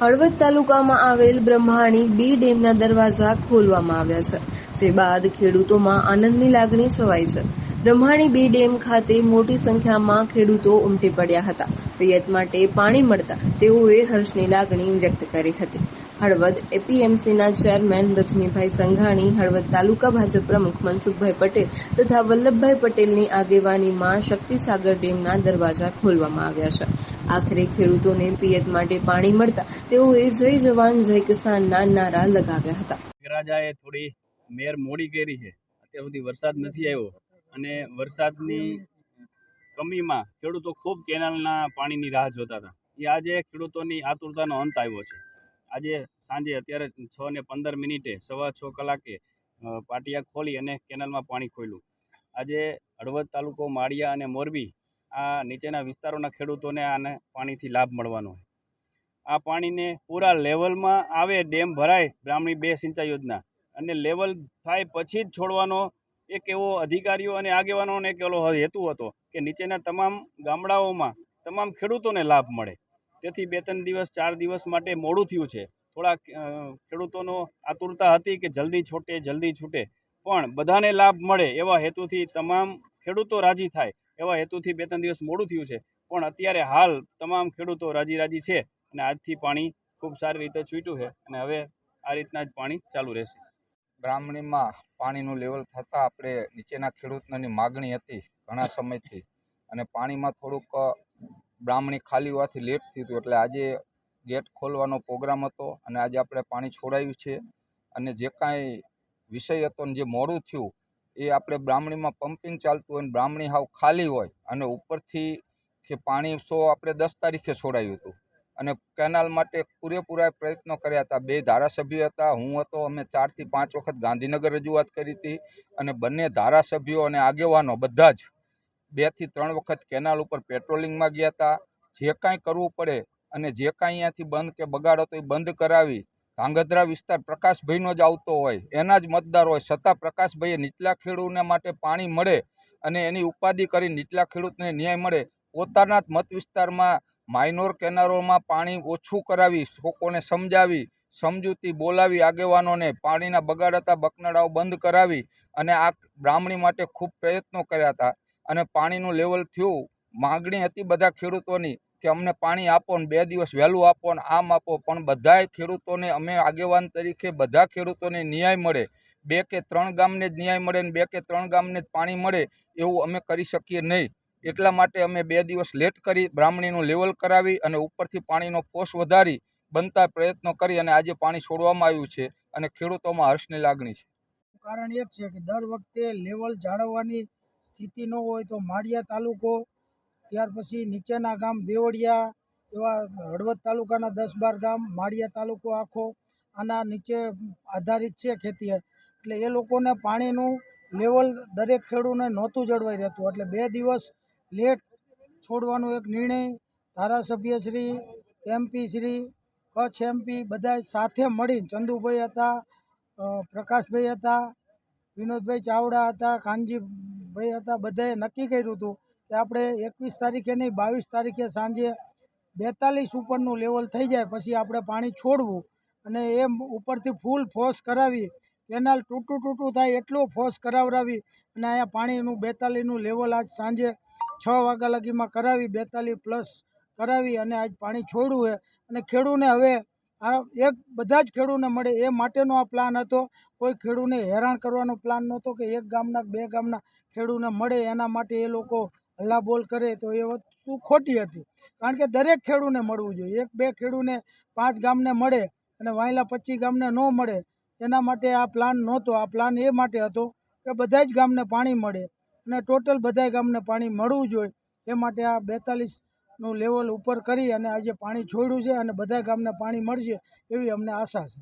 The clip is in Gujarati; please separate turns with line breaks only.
હળવદ તાલુકામાં આવેલ બ્રહ્માણી બી ડેમના દરવાજા ખોલવામાં આવ્યા છે, જે બાદ ખેડૂતોમાં આનંદની લાગણી છવાઈ છે. બ્રહ્માણી બી ડેમ ખાતે મોટી સંખ્યામાં ખેડૂતો ઉમટી પડ્યા હતા. પિયત માટે પાણી મળતા તેઓએ હર્ષની લાગણી વ્યક્ત કરી હતી. હળવદ એપીએમસીના ચેરમેન રજનીભાઈ સંઘાણી, હળવદ તાલુકા ભાજપ પ્રમુખ મનસુખભાઈ પટેલ તથા વલ્લભભાઈ પટેલની આગેવાનીમાં શક્તિસાગર ડેમના દરવાજા ખોલવામાં આવ્યા છે. આખરે ખેડૂતોને પિયત માટે પાણી મળતા તેઓએ જય જવાન જય કિસાનના નારા લગાવ્યા હતા.
મેઘરાજાએ થોડી મેર મોડી કરી છે. અત્યાર સુધી વરસાદ નથી આવ્યો અને વરસાદની કમીમાં ખેડૂતો ખૂબ કેનાલના પાણીની રાહ જોતા હતા. એ આજે ખેડૂતોની આતુરતાનો અંત આવ્યો છે. આજે સાંજે અત્યારે છ ને પંદર મિનિટે સવા છ કલાકે પાટિયા ખોલી અને કેનાલમાં પાણી ખોલ્યું. આજે હળવદ તાલુકો માળિયા અને મોરબી આ નીચેના વિસ્તારોના ખેડૂતોને આને પાણીથી લાભ મળવાનો આ પાણીને પૂરા લેવલમાં આવે ડેમ ભરાય બ્રાહ્મણી બે સિંચાઈ યોજના. અને લેવલ થાય પછી જ છોડવાનો એક એવો અધિકારીઓ અને આગેવાનોને એક એવો હેતુ હતો કે નીચેના તમામ ગામડાઓમાં તમામ ખેડૂતોને લાભ મળે. તેથી બે ત્રણ દિવસ, ચાર દિવસ માટે મોડું થયું છે. થોડા ખેડૂતોનો આતુરતા હતી કે જલ્દી છૂટે જલ્દી છૂટે. પણ બધાને લાભ મળે એવા હેતુથી તમામ ખેડૂતો રાજી થાય. એવા હેતુથી બે ત્રણ દિવસ મોડું થયું છે. પણ અત્યારે હાલ તમામ ખેડૂતો રાજી રાજી છે અને આજથી પાણી ખૂબ સારી રીતે છૂટ્યું છે અને હવે આ રીતના જ પાણી ચાલુ રહેશે.
બ્રાહ્મણીમાં પાણીનું લેવલ થતાં આપણે નીચેના ખેડૂતોની માગણી હતી ઘણા સમયથી અને પાણીમાં થોડુંક બ્રાહ્મણી ખાલી હોવાથી લેટ થયું હતું. એટલે આજે ગેટ ખોલવાનો પ્રોગ્રામ હતો અને આજે આપણે પાણી છોડાયું છે. અને જે કાંઈ વિષય હતો ને જે મોડું થયું એ આપણે બ્રાહ્મણીમાં પમ્પિંગ ચાલતું હોય અને બ્રાહ્મણી હાવ ખાલી હોય અને ઉપરથી કે પાણી સો આપણે દસ તારીખે છોડાયું હતું. અને કેનાલ માટે પૂરેપૂરા પ્રયત્નો કર્યા હતા. બે ધારાસભ્યો હતા. હું હતો. અમે ચારથી પાંચ વખત ગાંધીનગર રજૂઆત કરી હતી. અને બંને ધારાસભ્યો અને આગેવાનો બધા જ બેથી ત્રણ વખત કેનાલ ઉપર પેટ્રોલિંગમાં ગયા હતા. જે કાંઈ કરવું પડે અને જે કાંઈ અહીંયાથી બંધ કે બગાડો તો એ બંધ કરાવી ધાંગધ્રા વિસ્તાર પ્રકાશભાઈનો જ આવતો હોય, એના જ મતદાર હોય. છતાં પ્રકાશભાઈએ નીચલા ખેડૂતને માટે પાણી મળે અને એની ઉપાધિ કરી નીચલા ખેડૂતને ન્યાય મળે, પોતાના જ મત વિસ્તારમાં માઇનોર કેનારોમાં પાણી ઓછું કરાવી, લોકોને સમજાવી, સમજૂતી બોલાવી આગેવાનોને પાણીના બગાડતા બકનડાઓ બંધ કરાવી અને આ બ્રાહ્મણી માટે ખૂબ પ્રયત્નો કર્યા હતા. અને પાણીનું લેવલ થયું. માગણી હતી બધા ખેડૂતોની. કે અમને પાણી આપો ને બે દિવસ વહેલું આપો ને આમ આપો. પણ બધાય ખેડૂતોને, અમે આગેવાન તરીકે બધા ખેડૂતોને ન્યાય મળે. બે કે ત્રણ ગામને જ ન્યાય મળે ને બે કે ત્રણ ગામને જ પાણી મળે એવું અમે કરી શકીએ નહીં. એટલા માટે અમે બે દિવસ લેટ કરી બ્રાહ્મણીનું લેવલ કરાવી અને ઉપરથી પાણીનો પોષ વધારી બનતા પ્રયત્નો કરી અને આજે પાણી છોડવામાં આવ્યું છે અને ખેડૂતોમાં હર્ષની લાગણી છે.
કારણ એક છે કે દર વખતે લેવલ જાળવવાની સ્થિતિ ન હોય તો માળિયા તાલુકો ત્યાર પછી નીચેના ગામ દેવળિયા, એવા હળવદ તાલુકાના દસ બાર ગામ, માળિયા તાલુકો આખો, આના નીચે આધારિત છે ખેતી. એટલે એ લોકોને પાણીનું લેવલ દરેક ખેડૂને નહોતું જળવાઈ રહેતું. એટલે બે દિવસ લેટ છોડવાનો એક નિર્ણય ધારાસભ્ય શ્રી એમપી શ્રી, કચ્છ એમપી બધા સાથે મળીને ચંદુભાઈ હતા પ્રકાશભાઈ હતા, વિનોદભાઈ ચાવડા હતા, કાનજીભાઈ હતા, બધાએ નક્કી કર્યું હતું કે આપણે એકવીસ તારીખે નહીં, બાવીસ તારીખે સાંજે બેતાલીસ ઉપરનું લેવલ થઈ જાય, પછી આપણે પાણી છોડવું અને એ ઉપરથી ફૂલ ફોર્સ કરાવી કેનાલ તૂટું તૂટું થાય એટલો ફોર્સ કરાવડાવી અને અહીંયા પાણીનું બેતાલીસનું લેવલ આજ સાંજે છ વાગ્યા લગીમાં કરાવી, બેતાલીસ પ્લસ કરાવી અને આજ પાણી છોડવું છે. અને ખેડૂને હવે આ એક બધા જ ખેડૂને મળે એ માટેનો આ પ્લાન હતો. કોઈ ખેડૂને હેરાન કરવાનો પ્લાન નહોતો કે એક ગામના બે ગામના ખેડૂને મળે એના માટે એ લોકો હલ્લાબોલ કરે તો એ વસ્તુ ખોટી હતી. કારણ કે દરેક ખેડૂને મળવું જોઈએ. એક બે ખેડૂને પાંચ ગામને મળે અને વાયલા પચીસ ગામને ન મળે, એના માટે આ પ્લાન નહોતો. આ પ્લાન એ માટે હતો કે બધા જ ગામને પાણી મળે અને ટોટલ બધા ગામને પાણી મળવું જોઈએ. એ માટે આ બેતાલીસનું લેવલ ઉપર કરી અને આજે પાણી છોડ્યું છે અને બધા ગામને પાણી મળશે એવી અમને આશા છે.